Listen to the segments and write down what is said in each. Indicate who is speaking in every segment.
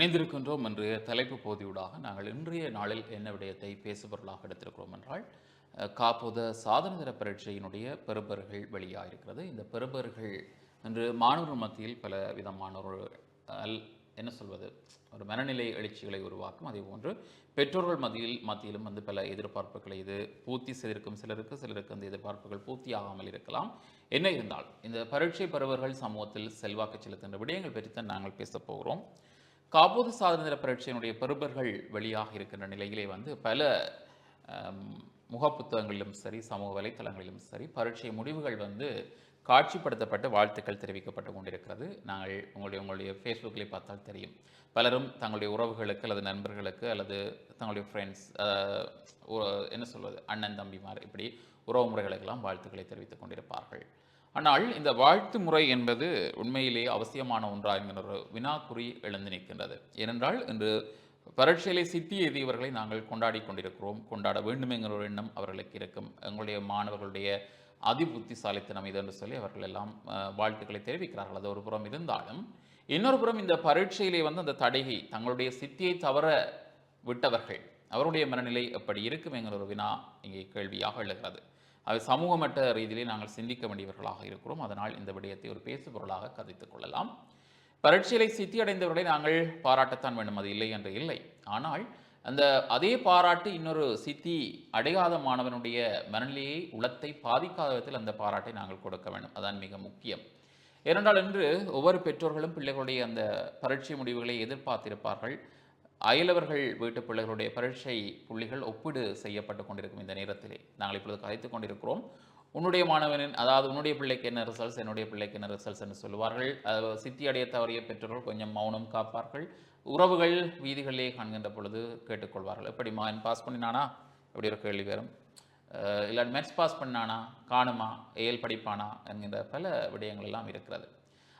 Speaker 1: இணைந்திருக்கின்றோம் என்று தலைப்பு போதியூடாக நாங்கள் இன்றைய நாளில் என்ன விடயத்தை பேசுபொருளாக எடுத்திருக்கிறோம் என்றால் காப்புத சாதனதர பரீட்சையினுடைய பெறுபர்கள் வெளியாக இருக்கிறது இந்த பெறுபர்கள் என்று மாணவர் மத்தியில் பல விதமான ஒரு அல் என்ன சொல்வது ஒரு மனநிலை எழுச்சிகளை உருவாக்கும். அதே போன்று பெற்றோர்கள் மத்தியில் மத்தியிலும் வந்து பல எதிர்பார்ப்புகளை இது பூர்த்தி செய்திருக்கும். சிலருக்கு சிலருக்கு அந்த எதிர்பார்ப்புகள் பூர்த்தி ஆகாமல் இருக்கலாம். என்ன இருந்தால் இந்த பரீட்சை பருவர்கள் சமூகத்தில் செல்வாக்கு செலுத்துகின்ற விடயங்கள் பற்றி தான் நாங்கள் பேசப்போகிறோம் போகிறோம். காப்போது சாதந்திர பரீட்சையினுடைய பெறுபர்கள் வெளியாக இருக்கின்ற நிலையிலே வந்து பல முகப்புத்தகங்களிலும் சரி சமூக வலைத்தளங்களிலும் சரி பரீட்சை முடிவுகள் வந்து காட்சிப்படுத்தப்பட்டு வாழ்த்துக்கள் தெரிவிக்கப்பட்டு கொண்டிருக்கிறது. நாங்கள் உங்களுடைய உங்களுடைய ஃபேஸ்புக்கிலே பார்த்தால் தெரியும். பலரும் தங்களுடைய உறவுகளுக்கு அல்லது நண்பர்களுக்கு அல்லது தங்களுடைய ஃப்ரெண்ட்ஸ் என்ன சொல்வது அண்ணன் தம்பிமார் இப்படி உறவு முறைகளுக்கெல்லாம் வாழ்த்துக்களை தெரிவித்துக் கொண்டிருப்பார்கள். ஆனால் இந்த வாழ்த்து முறை என்பது உண்மையிலேயே அவசியமான ஒன்றா என்கிற ஒரு வினாக்குறி எழுந்து நிற்கின்றது. ஏனென்றால் இன்று பரீட்சையிலே சித்தி எதியவர்களை நாங்கள் கொண்டாடி கொண்டிருக்கிறோம். கொண்டாட வேண்டும் என்கிற ஒரு எண்ணம் அவர்களுக்கு இருக்கும். எங்களுடைய மாணவர்களுடைய அதிபுத்திசாலித்தனம் இது என்று சொல்லி அவர்கள் எல்லாம் வாழ்த்துக்களை தெரிவிக்கிறார்கள். அது ஒரு புறம் இருந்தாலும் இன்னொரு புறம் இந்த பரீட்சையிலே வந்து அந்த தடைகை தங்களுடைய சித்தியை தவற விட்டவர்கள் அவருடைய மனநிலை எப்படி இருக்கும் என்கிற ஒரு வினா இங்கே கேள்வியாக எழுகிறது. அது சமூகமற்ற ரீதியிலே நாங்கள் சிந்திக்க வேண்டியவர்களாக இருக்கிறோம். அதனால் இந்த விடயத்தை ஒரு பேசுபொருளாக கதைத்துக் கொள்ளலாம். பரீட்சையிலே சித்தியடைந்தவர்களை நாங்கள் பாராட்டத்தான் வேண்டும். அது இல்லை என்று இல்லை. ஆனால் அந்த அதே பாராட்டு இன்னொரு சித்தி அடையாத மாணவனுடைய மனநிலையை உளத்தை பாதிக்காத விதத்தில் அந்த பாராட்டை நாங்கள் கொடுக்க வேண்டும். அதான் மிக முக்கியம். ஏனென்றால் இன்று ஒவ்வொரு பெற்றோர்களும் பிள்ளைகளுடைய அந்த பரீட்சை முடிவுகளை எதிர்பார்த்திருப்பார்கள். அயலவர்கள் வீட்டு பிள்ளைகளுடைய பரீட்சை புள்ளிகள் ஒப்பீடு செய்யப்பட்டு கொண்டிருக்கும் இந்த நேரத்திலே. நாங்கள் இப்பொழுது கதைத்துக் கொண்டிருக்கிறோம். உன்னுடைய மாணவனின் அதாவது உன்னுடைய பிள்ளைக்கு என்ன ரிசல்ட்ஸ் என்னுடைய பிள்ளைக்கு என்ன ரிசல்ட்ஸ் என்று சொல்லுவார்கள். அது சித்தி அடைய தவறிய பெற்றோர்கள் கொஞ்சம் மௌனம் காப்பார்கள். உறவுகள் வீதிகளிலே காண்கின்ற பொழுது கேட்டுக்கொள்வார்கள். எப்படி மகன் பாஸ் பண்ணினானா? அப்படி ஒரு கேள்வி வரும். இல்லை மேத்ஸ் பாஸ் பண்ணானா? காணுமா? ஏல் படிப்பானா? என்கின்ற பல விடயங்கள் எல்லாம் இருக்கிறது.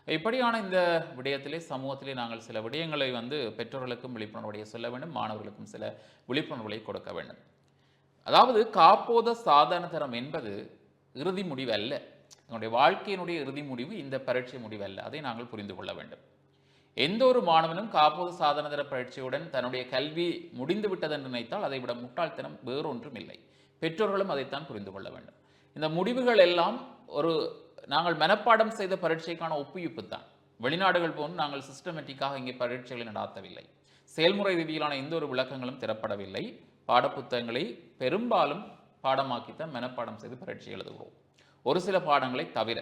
Speaker 1: இப்படியான இந்த விடயத்திலே சமூகத்திலே நாங்கள் சில விடயங்களை வந்து பெற்றோர்களுக்கும் விழிப்புணர்வுடைய சொல்ல வேண்டும் மாணவர்களுக்கும் சில விழிப்புணர்வுகளை கொடுக்க வேண்டும். அதாவது காப்போத சாதாரண தரம் என்பது இறுதி முடிவு அல்ல எங்களுடைய வாழ்க்கையினுடைய இறுதி முடிவு இந்த பரீட்சை முடிவு அல்ல அதை நாங்கள் புரிந்து கொள்ள வேண்டும். எந்த ஒரு மாணவனும் காப்போது சாதனதர பரீட்சையுடன் தன்னுடைய கல்வி முடிந்து விட்டது என்று நினைத்தால் அதை விட முட்டாள்தனம் வேறொன்றும் இல்லை. பெற்றோர்களும் அதைத்தான் புரிந்து கொள்ள வேண்டும். இந்த முடிவுகள் எல்லாம் ஒரு நாங்கள் மனப்பாடம் செய்த பரீட்சைக்கான ஒப்புவிப்பு தான். வெளிநாடுகள் போன்று நாங்கள் சிஸ்டமேட்டிக்காக இங்கே பரீட்சைகளை நடாத்தவில்லை. செயல்முறை ரீதியிலான எந்த ஒரு விளக்கங்களும் திறப்படவில்லை. பாடப்புத்தகங்களை பெரும்பாலும் பாடமாக்கித்தான் மனப்பாடம் செய்து பரீட்சை எழுதுகிறோம். ஒரு சில பாடங்களை தவிர.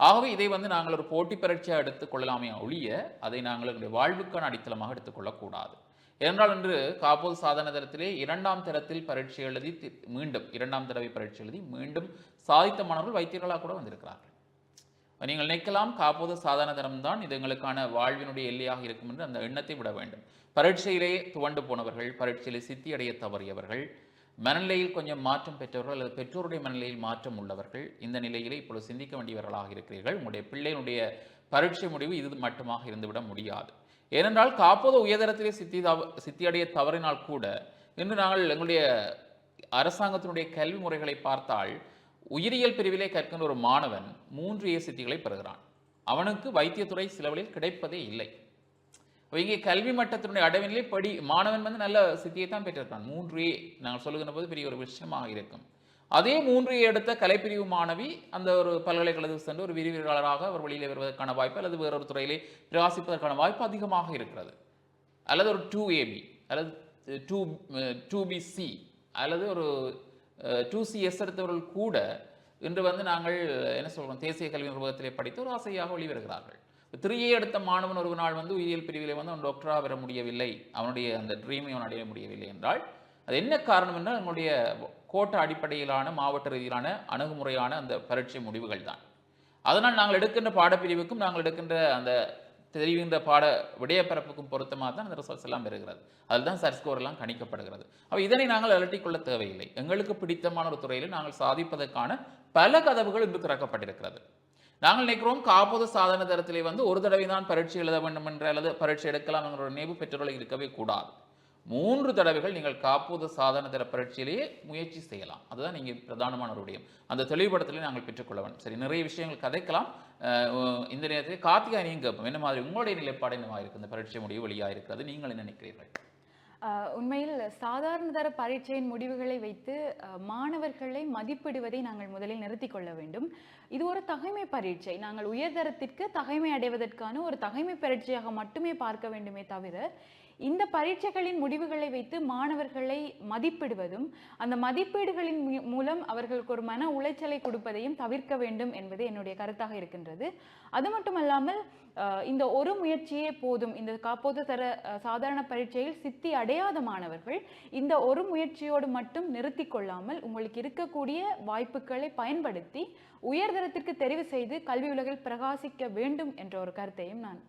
Speaker 1: ஆகவே இதை வந்து நாங்கள் ஒரு போட்டி பரீட்சையாக எடுத்துக்கொள்ளலாமே ஒழிய அதை நாங்கள் எங்களுடைய வாழ்வுக்கான அடித்தளமாக எடுத்துக்கொள்ளக்கூடாது ஏனென்றால் இன்று காப்போது சாதன தரத்திலே இரண்டாம் தரத்தில் பரீட்சை எழுதி மீண்டும் இரண்டாம் தடவை பரீட்சை எழுதி மீண்டும் சாதித்த மாணவர்கள் வைத்தியர்களாக கூட வந்திருக்கிறார்கள். நீங்கள் நினைக்கலாம் காப்போது சாதாரண தரம் தான் இது எங்களுக்கான வாழ்வினுடைய எல்லையாக இருக்கும் என்று அந்த எண்ணத்தை விட வேண்டும். பரீட்சையிலே துவண்டு போனவர்கள் பரீட்சையிலே சித்தி அடைய தவறியவர்கள் மனநிலையில் கொஞ்சம் மாற்றம் பெற்றவர்கள் அல்லது பெற்றோருடைய மனநிலையில் மாற்றம் உள்ளவர்கள் இந்த நிலையிலே இப்பொழுது சிந்திக்க வேண்டியவர்களாக இருக்கிறீர்கள். உங்களுடைய பிள்ளையினுடைய பரீட்சை முடிவு இது மட்டுமாக இருந்துவிட முடியாது. ஏனென்றால் காப்போது உயர்தரத்திலே சித்தி தவ சித்தியடைய தவறினால் கூட இன்று நாங்கள் எங்களுடைய அரசாங்கத்தினுடைய கல்வி முறைகளை பார்த்தால் உயிரியல் பிரிவிலே கற்கின்ற ஒரு மாணவன் மூன்று ஏ சித்திகளை பெறுகிறான். அவனுக்கு வைத்தியத்துறை சிலவழில் கிடைப்பதே இல்லை. இங்கே கல்வி மட்டத்தினுடைய அடைவிலே படி மாணவன் வந்து நல்ல சித்தியை தான் பெற்றிருக்கான் மூன்று ஏ நாங்கள் சொல்லுகின்ற போது பெரிய ஒரு விஷயமாக இருக்கும். அதே மூன்று எடுத்த கலைப்பிரிவு மாணவி அந்த ஒரு பல்கலைக்கழகத்துக்கு சென்று ஒரு விரிவுரையாளராக அவர் வெளியில் வருவதற்கான வாய்ப்பு அல்லது வேறொரு துறையிலே பிரகாசிப்பதற்கான வாய்ப்பு அதிகமாக இருக்கிறது. அல்லது ஒரு டூ ஏபி அல்லது டூ டூ பிசி அல்லது ஒரு டூ சிஎஸ் எடுத்தவர்கள் கூட இன்று வந்து நாங்கள் என்ன சொல்கிறோம் தேசிய கல்வி நிர்வாகத்திலே படித்து ஒரு ஆசையாக வெளிவருகிறார்கள். திரியை எடுத்த மாணவன் ஒரு நாள் வந்து உயிரியல் பிரிவிலே வந்து அவன் டாக்டராக வர முடியவில்லை. அவனுடைய அந்த ட்ரீமை அவன் அடைய முடியவில்லை என்றால் அது என்ன காரணம் என்றால் நம்முடைய கோட்ட அடிப்படையிலான மாவட்ட ரீதியிலான அணுகுமுறையான அந்த பரீட்சை முடிவுகள் தான். அதனால் நாங்கள் எடுக்கின்ற பாடப்பிரிவுக்கும் நாங்கள் எடுக்கின்ற அந்த தெரிவிந்த பாட விடயப்பரப்புக்கும் பொருத்தமாக தான் அந்த ரிசல்ட்ஸ் எல்லாம் பெறுகிறது அதில் தான் சர் ஸ்கோர் எல்லாம் கணிக்கப்படுகிறது. அப்போ இதனை நாங்கள் அலட்டிக் கொள்ள தேவையில்லை. எங்களுக்கு பிடித்தமான ஒரு துறையில் நாங்கள் சாதிப்பதற்கான பல கதவுகள் இன்று திறக்கப்பட்டிருக்கிறது. நாங்கள் நினைக்கிறோம் காப்போது சாதன தரத்திலே வந்து ஒரு தடவை தான் பரீட்சை எழுத வேண்டும் என்ற அல்லது பரீட்சை எடுக்கலாம் என்ற நினைவு பெற்றோர்கள் இருக்கவே கூடாது. மூன்று தடவைகள் நீங்கள் காப்போது சாதன தர பரீட்சையிலேயே முயற்சி செய்யலாம். அதுதான் நீங்கள் பிரதானமான ஒரு விடயம். அந்த தெளிவுபடத்திலே நாங்கள் பெற்றுக்கொள்ள வேண்டும் சரி நிறைய விஷயங்கள் கதைக்கலாம். இந்த நேரத்தில் கார்த்திகா நீங்க கேட்போம். என்ன மாதிரி உங்களுடைய நிலைப்பாடு என்னவா இந்த பரீட்சை முடிவு வெளியாக இருக்கிறது. நீங்கள் என்ன நினைக்கிறீர்கள்?
Speaker 2: ஆஹ் உண்மையில் சாதாரண தர பரீட்சையின் முடிவுகளை வைத்து மாணவர்களை மதிப்பிடுவதை நாங்கள் முதலில் நிறுத்திக் கொள்ள வேண்டும். இது ஒரு தகைமை பரீட்சை. நாங்கள் உயர்தரத்திற்கு தகைமை அடைவதற்கான ஒரு தகைமை பரீட்சையாக மட்டுமே பார்க்க வேண்டுமே தவிர இந்த பரீட்சைகளின் முடிவுகளை வைத்து மாணவர்களை மதிப்பிடுவதும் அந்த மதிப்பீடுகளின் மூலம் அவர்களுக்கு ஒரு மன உளைச்சலை கொடுப்பதையும் தவிர்க்க வேண்டும் என்பது என்னுடைய கருத்தாக இருக்கின்றது. அது மட்டுமல்லாமல் இந்த ஒரு முயற்சியே போதும். இந்த காப்போது தர சாதாரண பரீட்சையில் சித்தி அடையாத மாணவர்கள் இந்த ஒரு முயற்சியோடு மட்டும் நிறுத்தி கொள்ளாமல் உங்களுக்கு இருக்கக்கூடிய வாய்ப்புகளை பயன்படுத்தி உயர்தரத்திற்கு தெரிவு செய்து கல்வி உலகில் பிரகாசிக்க வேண்டும் என்ற ஒரு கருத்தையும் நான்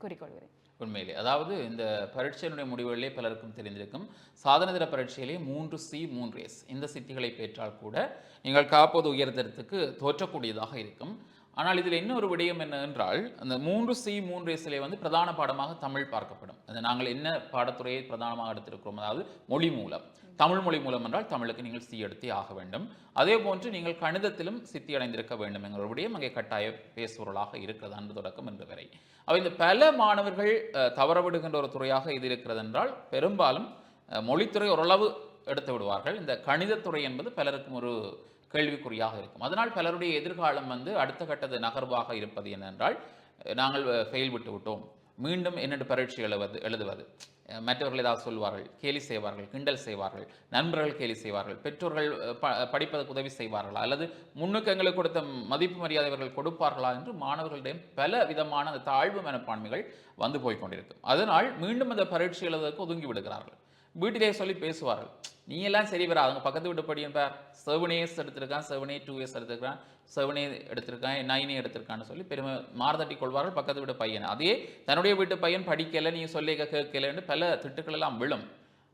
Speaker 2: கூறிக்கொள்கிறேன்.
Speaker 1: உண்மையிலே. அதாவது இந்த பரீட்சையினுடைய முடிவுகளிலே பலருக்கும் தெரிந்திருக்கும். சாதனதிர பரீட்சையிலே மூன்று சி மூன்று எஸ். இந்த சித்திகளை பெற்றால் கூட நீங்கள் காப்போது உயர்தரத்துக்கு தோற்றக்கூடியதாக இருக்கும். ஆனால் இதில் இன்னொரு விடயம் என்னவென்றால் அந்த மூன்று சி மூன்று எஸ்லே வந்து பிரதான பாடமாக தமிழ் பார்க்கப்படும். அது நாங்கள் என்ன பாடத்துறையை பிரதானமாக எடுத்திருக்கிறோம்? அதாவது மொழி மூலம். தமிழ் மொழி மூலம் என்றால் தமிழுக்கு நீங்கள் சி எடுத்தே ஆக வேண்டும். அதே போன்று நீங்கள் கணிதத்திலும் சித்தி அடைந்திருக்க வேண்டும் என்கிற விடயம் அங்கே கட்டாய பேசுபொருளாக இருக்கிறது அன்று தொடக்கம் என்று வரை. அவை இந்த பல மாணவர்கள் தவறவிடுகின்ற ஒரு துறையாக இது இருக்கிறது என்றால் பெரும்பாலும் மொழித்துறை ஓரளவு எடுத்து விடுவார்கள். இந்த கணிதத்துறை என்பது பலருக்கும் ஒரு கேள்விக்குறியாக இருக்கும். அதனால் பலருடைய எதிர்காலம் வந்து அடுத்த கட்டது நகர்வாக இருப்பது என்னென்றால் நாங்கள் ஃபெயில் விட்டு விட்டோம் மீண்டும் என்னென்று பரீட்சை எழுவது எழுதுவது. மற்றவர்கள் ஏதாவது சொல்வார்கள் கேலி செய்வார்கள் கிண்டல் செய்வார்கள் நண்பர்கள் கேலி செய்வார்கள் பெற்றோர்கள் ப படிப்பதற்கு உதவி செய்வார்களா அல்லது முன்னுக்கு எங்களுக்கு கொடுத்த மதிப்பு மரியாதைவர்கள் கொடுப்பார்களா என்று மாணவர்களிடம் பல விதமான அந்த தாழ்வு மனப்பான்மைகள் வந்து போய் கொண்டிருக்கும். அதனால் மீண்டும் அந்த பரீட்சை எழுதுவதற்கு ஒதுங்கி விடுகிறார்கள். வீட்டிலே சொல்லி பேசுவார்கள். நீ எல்லாம் சரி வரா அவங்க பக்கத்து வீட்டு படியன் பார் செவன் இயர்ஸ் எடுத்திருக்கான் செவன் ஏ டூ இயர்ஸ் எடுத்திருக்கான் செவன் ஏ எடுத்திருக்கான் நைன் எடுத்திருக்கான்னு சொல்லி பெருமை மாறுதட்டி கொள்வார்கள் பக்கத்து வீட்டு பையன். அதே தன்னுடைய வீட்டு பையன் படிக்கலை நீ சொல்லி கேட்கலன்னு பல திட்டுக்கள் எல்லாம் விழும்.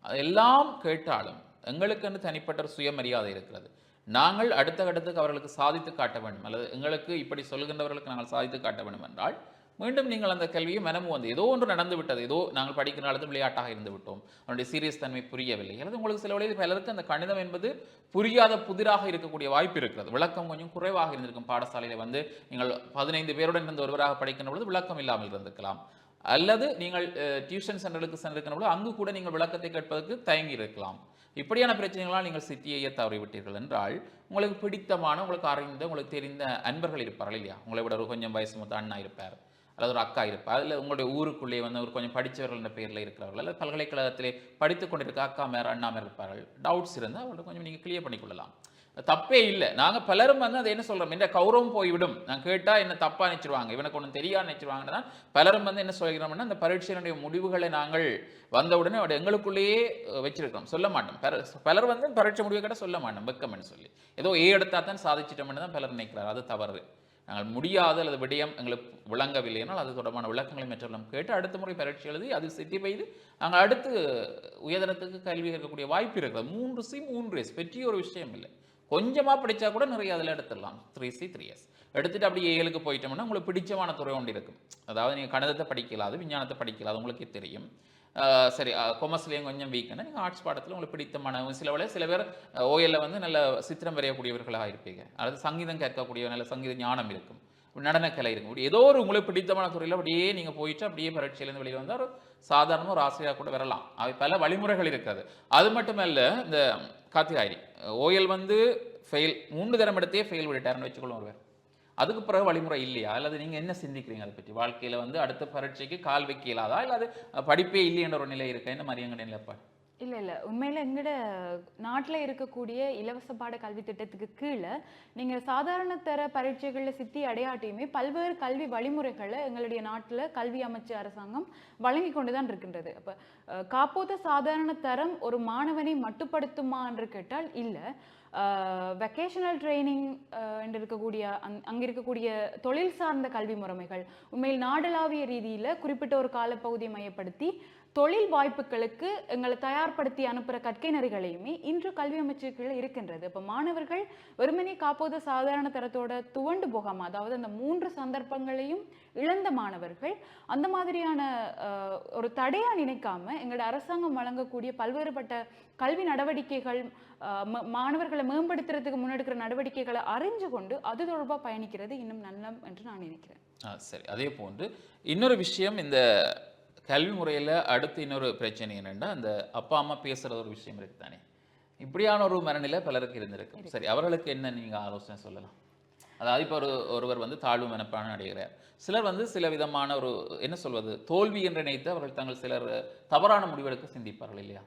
Speaker 1: அதெல்லாம் கேட்டாலும் எங்களுக்குன்னு தனிப்பட்ட ஒரு சுயமரியாதை இருக்கிறது. நாங்கள் அடுத்த கட்டத்துக்கு அவர்களுக்கு சாதித்து காட்ட வேண்டும். அல்லது எங்களுக்கு இப்படி சொல்கின்றவர்களுக்கு நாங்கள் சாதித்து காட்ட வேண்டும் என்றால் மீண்டும் நீங்கள் அந்த கல்வியை மனமும் வந்து ஏதோ ஒன்று நடந்து விட்டது ஏதோ நாங்கள் படிக்கிற காலத்தில் விளையாட்டாக இருந்து விட்டோம். அதனுடைய சீரியஸ் தன்மை புரியவில்லை. அல்லது உங்களுக்கு சில வழியில் பலருக்கு அந்த கணிதம் என்பது புரியாத புதிராக இருக்கக்கூடிய வாய்ப்பு இருக்கிறது. விளக்கம் கொஞ்சம் குறைவாக இருந்திருக்கும். பாடசாலையில் வந்து நீங்கள் பதினைந்து பேருடன் இருந்து ஒருவராக படிக்கின்ற பொழுது விளக்கம் இல்லாமல் இருந்திருக்கலாம். அல்லது நீங்கள் டியூஷன் சென்டருக்கு சென்றிருக்கிற பொழுது அங்கு கூட நீங்கள் விளக்கத்தை கேட்பதற்கு தயங்கி இருக்கலாம். இப்படியான பிரச்சனைகளால் நீங்கள் சித்தியையே தவறிவிட்டீர்கள் என்றால் உங்களுக்கு பிடித்தமான உங்களுக்கு அறிந்த உங்களுக்கு தெரிந்த அன்பர்கள் இருப்பார்கள் இல்லையா? உங்களை விட ஒரு கொஞ்சம் வயசு மொத்த அண்ணா இருப்பார். அல்லது ஒரு அக்கா இருப்பார் அதில் உங்களுடைய ஊருக்குள்ளே வந்து ஒரு கொஞ்சம் படித்தவர்கள் என்ற பெயரில் இருக்கிறவர்கள் அல்லது பல்கலைக்கழகத்திலே படித்துக் கொண்டிருக்க அக்கா மேர் அண்ணா மேர் இருப்பார்கள். டவுட்ஸ் இருந்தால் அவர்கிட்ட கொஞ்சம் நீங்கள் கிளியர் பண்ணிக்கொள்ளலாம் தப்பே இல்லை. நாங்கள் பலரும் வந்து அதை என்ன சொல்கிறோம் என்ற கௌரவம் போய்விடும். நான் கேட்டால் என்ன தப்பாக நினச்சிருவாங்க? இவனுக்கு ஒன்றும் தெரியாது நினைச்சிருவாங்கன்னு தான் பலரும் வந்து என்ன சொல்கிறோம்னா அந்த பரீட்சையினுடைய முடிவுகளை நாங்கள் வந்தவுடனே அவட எங்களுக்குள்ளேயே வச்சிருக்கிறோம். சொல்ல மாட்டோம். பலர் வந்து பரீட்சை முடிவு கேட்டால் சொல்ல மாட்டோம். வெக்கம்னு சொல்லி. ஏதோ ஏ எடுத்தால் தான் சாதிச்சிட்டோம்னு தான் பலர் நினைக்கிறார். அது தவறு. நாங்கள் முடியாத அல்லது விடயம் எங்களுக்கு விளங்கவில்லை என்றால் அது தொடர்பான விளக்கங்களை மற்றவர்களும் கேட்டு அடுத்த முறை பரீட்சை எழுதி அது சித்தி பெய்து நாங்கள் அடுத்து உயர்தரத்துக்கு கல்வி இருக்கக்கூடிய வாய்ப்பு இருக்கிறது. மூன்று சி மூன்று எஸ் பெற்றிய ஒரு விஷயம் இல்லை. கொஞ்சமாக படித்தா கூட நிறைய அதில் எடுத்துடலாம். த்ரீ சி த்ரீ எஸ் எடுத்துட்டு அப்படியே ஏழுக்கு போயிட்டோம்னா உங்களுக்கு பிடிச்சமான துறை ஒன்று இருக்கும். அதாவது நீங்கள் கணிதத்தை படிக்கலாது விஞ்ஞானத்தை படிக்கலாது உங்களுக்கே தெரியும். சரி கொமர்ஸ்லேயும் கொஞ்சம் வீக்குன்னா நீங்கள் ஆர்ட்ஸ் பாடத்தில் உங்களுக்கு பிடித்தமான சில வேலை சில பேர் ஓஎல்ல வந்து நல்ல சித்திரம் வரையக்கூடியவர்களாக இருப்பீங்க. அல்லது சங்கீதம் கேட்கக்கூடிய நல்ல சங்கீத ஞானம் இருக்கும். நடனக்கலை இருக்கும். இப்படி ஏதோ ஒரு உங்களுக்கு பிடித்தமான துறையில் அப்படியே நீங்கள் போயிட்டு அப்படியே பரீட்சையிலேருந்து வெளியில் வந்தால் ஒரு சாதாரண ஒரு ஆசிரியராக கூட வரலாம். அவை பல வழிமுறைகள் இருக்காது. அது மட்டுமல்ல இந்த காத்திகாயி ஓஎல் வந்து ஃபெயில் மூன்று தரம் எடுத்தே ஃபெயில் விட்டாருன்னு வச்சுக்கொள்ளும் ஒருவர் அதுக்கு பிறகு வழிமுறை இல்லையா? அல்லது நீங்கள் என்ன சிந்திக்கிறீங்க அதை பற்றி வாழ்க்கையில் வந்து அடுத்த பரீட்சைக்கு கால் வைக்க இல்லாதா இல்லை அது படிப்பே இல்லைன்ற ஒரு நிலை இருக்கா? என்ன மாதிரி எங்க நிலைப்பாடு?
Speaker 2: இல்லை இல்லை. உண்மையில் எங்கட நாட்டில் இருக்கக்கூடிய இலவச பாட கல்வி திட்டத்துக்கு கீழே நீங்கள் சாதாரண தர பரீட்சைகளில் சித்தி அடையாட்டியுமே பல்வேறு கல்வி வழிமுறைகளை எங்களுடைய நாட்டில் கல்வி அமைச்சு அரசாங்கம் வழங்கி கொண்டு தான் இருக்கின்றது. அப்போ காப்போத்த சாதாரண தரம் ஒரு மாணவனை மட்டுப்படுத்துமா என்று கேட்டால் இல்லை. வெக்கேஷனல் ட்ரைனிங் என்று இருக்கக்கூடிய அங் அங்கே இருக்கக்கூடிய தொழில் சார்ந்த கல்வி முறைமைகள் உண்மையில் நாடளாவிய ரீதியில குறிப்பிட்ட ஒரு காலப்பகுதியை மையப்படுத்தி தொழில் வாய்ப்புகளுக்கு எங்களை தயார்படுத்தி அனுப்புகிற கற்கை நெறிகளையுமே இன்று கல்வி அமைச்சுக்குள்ள இருக்கின்றது. இப்போ மாணவர்கள் வெறுமனே காப்போது சாதாரண தரத்தோட துவண்டு போகாம அதாவது அந்த மூன்று சந்தர்ப்பங்களையும் இழந்த மாணவர்கள் அந்த மாதிரியான ஒரு தடையா நினைக்காம எங்களோட அரசாங்கம் வழங்கக்கூடிய பல்வேறுபட்ட கல்வி நடவடிக்கைகள் மாணவர்களை மேம்படுத்துறதுக்கு முன்னெடுக்கிற நடவடிக்கைகளை அறிஞ்சு கொண்டு அது தொடர்பாக பயணிக்கிறது இன்னும் நல்லம் என்று நான் நினைக்கிறேன்.
Speaker 1: சரி. அதே போன்று இன்னொரு விஷயம் இந்த கல்வி முறையில் அடுத்து இன்னொரு பிரச்சனை என்னென்னா அந்த அப்பா அம்மா பேசுகிற ஒரு விஷயம் இருக்கு தானே இப்படியான ஒரு மனநிலை பலருக்கு இருந்திருக்கும் சரி அவர்களுக்கு என்ன நீங்கள் ஆலோசனை சொல்லலாம்? அதாவது இப்போ ஒரு ஒருவர் வந்து தாழ்வு மனப்பான அடைகிறார். சிலர் வந்து சில விதமான ஒரு என்ன சொல்வது தோல்வி என்று நினைத்து அவர்கள் தங்கள் சிலர் தவறான முடிவெடுக்க சிந்திப்பார்கள் இல்லையா?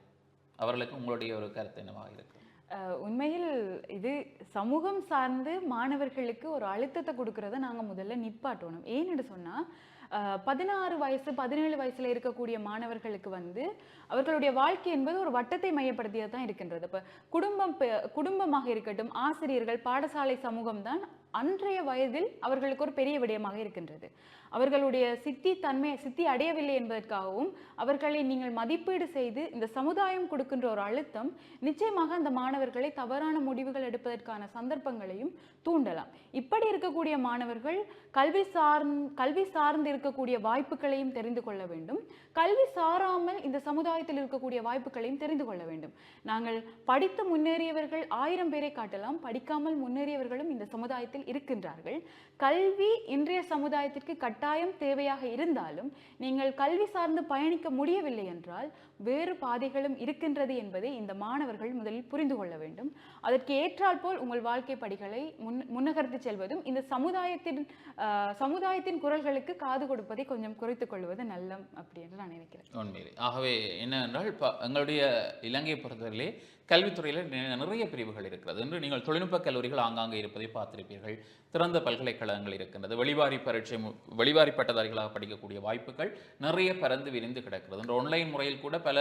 Speaker 1: அவர்களுக்கு உங்களுடைய ஒரு கருத்து என்னவாக இருக்கு?
Speaker 2: அஹ், உண்மையில் இது சமூகம் சார்ந்து மாணவர்களுக்கு ஒரு அழுத்தத்தை கொடுக்கறத நாங்க முதல்ல நிப்பாட்டணும். ஏன்னு சொன்னா அஹ், பதினாறு வயசு பதினேழு வயசுல இருக்கக்கூடிய மாணவர்களுக்கு வந்து அவர்களுடைய வாழ்க்கை என்பது ஒரு வட்டத்தை மையப்படுத்தியது தான் இருக்கின்றது. இப்போ குடும்பம் பெ- குடும்பமாக இருக்கட்டும் ஆசிரியர்கள் பாடசாலை சமூகம் தான் அன்றைய வயதில் அவர்களுக்கு ஒரு பெரிய விடயமாக இருக்கின்றது. அவர்களுடைய சித்தி தன்மை சித்தி அடையவில்லை என்பதற்காகவும் அவர்களை நீங்கள் மதிப்பீடு செய்து இந்த சமுதாயம் கொடுக்கின்ற ஒரு அழுத்தம் நிச்சயமாக அந்த மாணவர்களை தவறான முடிவுகள் எடுப்பதற்கான சந்தர்ப்பங்களையும் தூண்டலாம். இப்படி இருக்கக்கூடிய மாணவர்கள் கல்வி சார்ந் கல்வி சார்ந்து இருக்கக்கூடிய வாய்ப்புகளையும் தெரிந்து கொள்ள வேண்டும். கல்வி சாராமல் இந்த சமுதாயத்தில் இருக்கக்கூடிய வாய்ப்புகளையும் தெரிந்து கொள்ள வேண்டும். நாங்கள் படித்து முன்னேறியவர்கள் ஆயிரம் பேரை காட்டலாம். படிக்காமல் முன்னேறியவர்களும் இந்த சமுதாயத்தில் இருக்கின்றார்கள். கல்வி இன்றைய சமுதாயத்திற்கு கட்டாயம் தேவையாக இருந்தாலும் நீங்கள் கல்வி சார்ந்து பயணிக்க முடியவில்லை என்றால் வேறு பாதைகளும் இருக்கின்றது என்பதை இந்த மாணவர்கள் முதலில் புரிந்து கொள்ள வேண்டும். அதற்கு ஏற்றால் போல் உங்கள் வாழ்க்கை படிகளை முன் முன்னகர்த்து செல்வதும் இந்த சமுதாயத்தின் ஆஹ், சமுதாயத்தின் குரல்களுக்கு காது கொடுப்பதை கொஞ்சம் குறைத்துக் கொள்வது நல்லம் அப்படி என்று நான் நினைக்கிறேன்.
Speaker 1: உண்மையிலே. ஆகவே என்னவென்றால் எங்களுடைய இலங்கையை பொறுத்தவரையிலே கல்வித்துறையில் நிறைய பிரிவுகள் இருக்கிறது. என்று நீங்கள் தொழில்நுட்ப கல்லூரிகள் ஆங்காங்கே இருப்பதை பார்த்திருப்பீர்கள். திறந்த பல்கலைக்கழகங்கள் இருக்கின்றது. வெளிவாரி பரீட்சை மு- வெளிவாரி பட்டதாரிகளாக படிக்கக்கூடிய வாய்ப்புகள் நிறைய பறந்து விரிந்து கிடக்கிறது. ஒன்லைன் ஆன்லைன் முறையில் கூட பல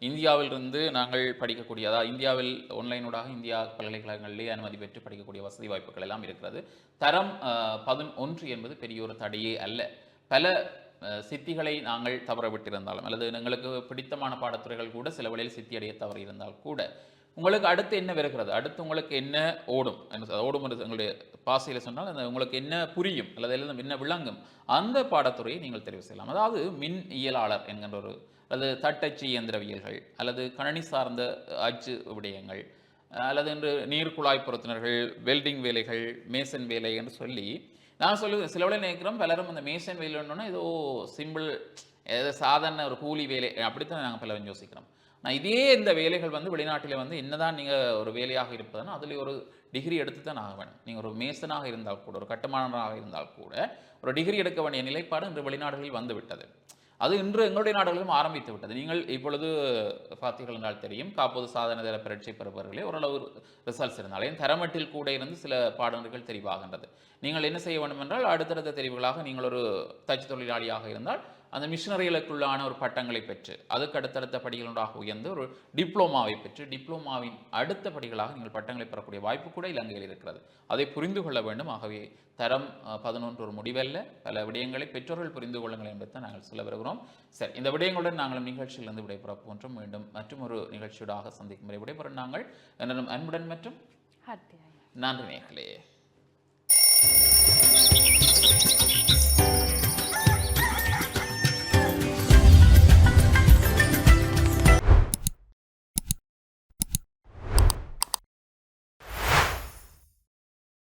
Speaker 1: இந்தியாவிலிருந்து நாங்கள் படிக்கக்கூடியதா இந்தியாவில் ஆன்லைனூடாக இந்தியா பல்கலைக்கழகங்களிலே அனுமதி பெற்று படிக்கக்கூடிய வசதி வாய்ப்புகள் எல்லாம் இருக்கிறது. தரம் பதினொன்று என்பது பெரிய ஒரு தடையே அல்ல. பல அஹ், சித்திகளை நாங்கள் தவற விட்டிருந்தாலும் அல்லது எங்களுக்கு பிடித்தமான பாடத்துறைகள் கூட சில வழியில் சித்தியடைய தவறியிருந்தால் கூட உங்களுக்கு அடுத்து என்ன வருகிறது அடுத்து உங்களுக்கு என்ன ஓடும்? என்ன ஓடும் என்று உங்களுடைய பாசையில் சொன்னால் அந்த உங்களுக்கு என்ன புரியும்? அல்லது எல்லாம் என்ன விளங்கும்? அந்த பாடத்துறையை நீங்கள் தெரிவு செய்யலாம். அதாவது மின் இயலாளர் என்கின்ற ஒரு அல்லது தட்டச்சு இயந்திரவியல்கள் அல்லது கணனி சார்ந்த அச்சு விடயங்கள் அல்லது இன்று நீர் குழாய் பொருத்தினர்கள் வெல்டிங் வேலைகள் மேசன் வேலை என்று சொல்லி நான் சொல்லு சில வேளை நினைக்கிறோம் பலரும் அந்த மேசன் வேலைன்னா ஏதோ சிம்பிள் ஏதோ சாதாரண ஒரு கூலி வேலை அப்படித்தான் நாங்கள் பலரும் யோசிக்கிறோம். இதே இந்த வேலைகள் வந்து வெளிநாட்டில் வந்து என்னதான் நீங்கள் ஒரு வேலையாக இருப்பதுன்னா அதில் ஒரு டிகிரி எடுத்து தான் ஆக வேணும். நீங்கள் ஒரு மேசனாக இருந்தால் கூட ஒரு கட்டுமானராக இருந்தால் கூட ஒரு டிகிரி எடுக்க வேண்டிய நிலைப்பாடு இன்று வெளிநாடுகளில் வந்துவிட்டது. அது இன்று எங்களுடைய நாடுகளிலும் ஆரம்பித்து விட்டது. நீங்கள் இப்பொழுது பார்த்தீர்கள் என்றால் தெரியும் காப்போது சாதன தர பரீட்சை பெறுபவர்களே ஓரளவு ரிசல்ட்ஸ் இருந்தாலும் தரமட்டில் கூட இருந்து சில பாடல்கள் தெரிவாகின்றது. நீங்கள் என்ன செய்ய வேண்டும் என்றால் அடுத்தடுத்த தெரிவுகளாக நீங்கள் ஒரு தச்சு தொழிலாளியாக இருந்தால் அந்த மிஷினரிகளுக்குள்ளான ஒரு பட்டங்களை பெற்று அதுக்கு அடுத்தடுத்த படிகளோடாக உயர்ந்து ஒரு டிப்ளோமாவை பெற்று டிப்ளோமாவின் அடுத்த படிகளாக நீங்கள் பட்டங்களை பெறக்கூடிய வாய்ப்பு கூட இலங்கையில் இருக்கிறது. அதை புரிந்து கொள்ள வேண்டும். ஆகவே தரம் பதினொன்று ஒரு முடிவல்ல. பல விடயங்களை பெற்றோர்கள் புரிந்து கொள்ளுங்கள் என்பதை தான் நாங்கள் சொல்ல வருகிறோம் சரி இந்த விடயங்களுடன் நாங்கள் நிகழ்ச்சியிலிருந்து விடைபெற போன்றோம் மீண்டும் மற்றும் ஒரு நிகழ்ச்சியோடாக சந்திக்கும் வரை விடைபெற நாங்கள். என்னும் அன்புடன் மற்றும் நன்றி நேர்களே.